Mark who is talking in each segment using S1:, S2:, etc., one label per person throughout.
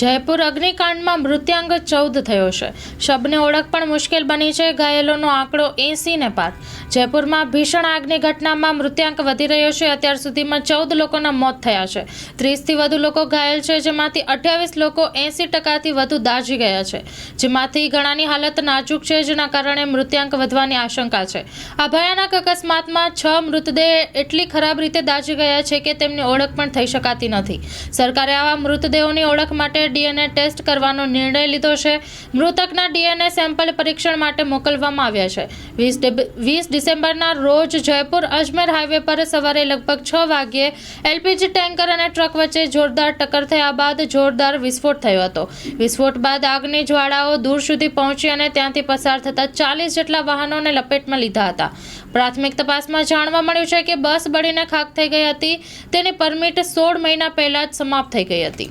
S1: જયપુર અગ્નિકાંડમાં મૃત્યાંક ચૌદ થયો છે. શબની ઓળખ પણ મુશ્કેલ બની છે. ઘાયલોનો આંકડો એંસીને પાર. જયપુરમાં ભીષણ આગની ઘટનામાં મૃત્યાંક વધી રહ્યો છે. અત્યાર સુધીમાં ચૌદ લોકોના મોત થયા છે. ત્રીસથી વધુ લોકો ઘાયલ છે. જેમાંથી અઠ્યાવીસ લોકો એંસી ટકાથી વધુ દાઝી ગયા છે. જેમાંથી ઘણાની હાલત નાજુક છે, જેના કારણે મૃત્યાંક વધવાની આશંકા છે. આ ભયાનક અકસ્માતમાં છ મૃતદેહ એટલી ખરાબ રીતે દાઝી ગયા છે કે તેમની ઓળખ પણ થઈ શકાતી નથી. સરકારે આવા મૃતદેહોની ઓળખ માટે ડીએનએ ટેસ્ટ કરવાનો નિર્ણય લીધો છે. મૃતકના ડીએનએ સેમ્પલ પરીક્ષણ માટે મોકલવામાં આવ્યા છે. વીસ વીસ ડિસેમ્બરના રોજ જયપુર અજમેર હાઈવે પર સવારે લગભગ છ વાગ્યે એલપીજી ટેન્કર અને ટ્રક વચ્ચે જોરદાર ટક્કર થયા બાદ જોરદાર વિસ્ફોટ થયો હતો. વિસ્ફોટ બાદ આગની જ્વાળાઓ દૂર સુધી પહોંચી અને ત્યાંથી પસાર થતા ચાલીસ જેટલા વાહનોને લપેટમાં લીધા હતા. પ્રાથમિક તપાસમાં જાણવા મળ્યું છે કે બસ બળીને ખાક થઈ ગઈ હતી. તેની પરમિટ સોળ મહિના પહેલા જ સમાપ્ત થઈ ગઈ હતી.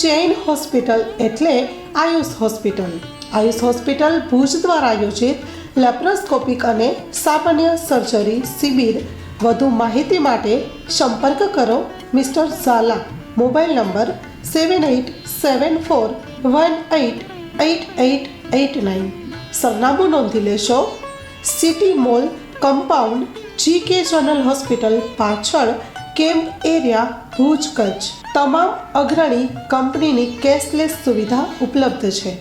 S2: ચેઇન હોસ્પિટલ એટલે આયુષ હોસ્પિટલ. આયુષ હોસ્પિટલ ભુજ દ્વારા આયોજિત લેપ્રોસ્કોપિક અને સામાન્ય સર્જરી શિબિર. વધુ માહિતી માટે સંપર્ક કરો mister Jhala. Mobile number seven eight seven four one eight eight eight eight nine. સરનામું નોંધી લેશો. City mall compound G K general hospital પાછળ કેમ્પ એરિયા ભુજ કચ્છ? તમામ અગ્રણી કંપનીની કેશલેસ સુવિધા ઉપલબ્ધ છે.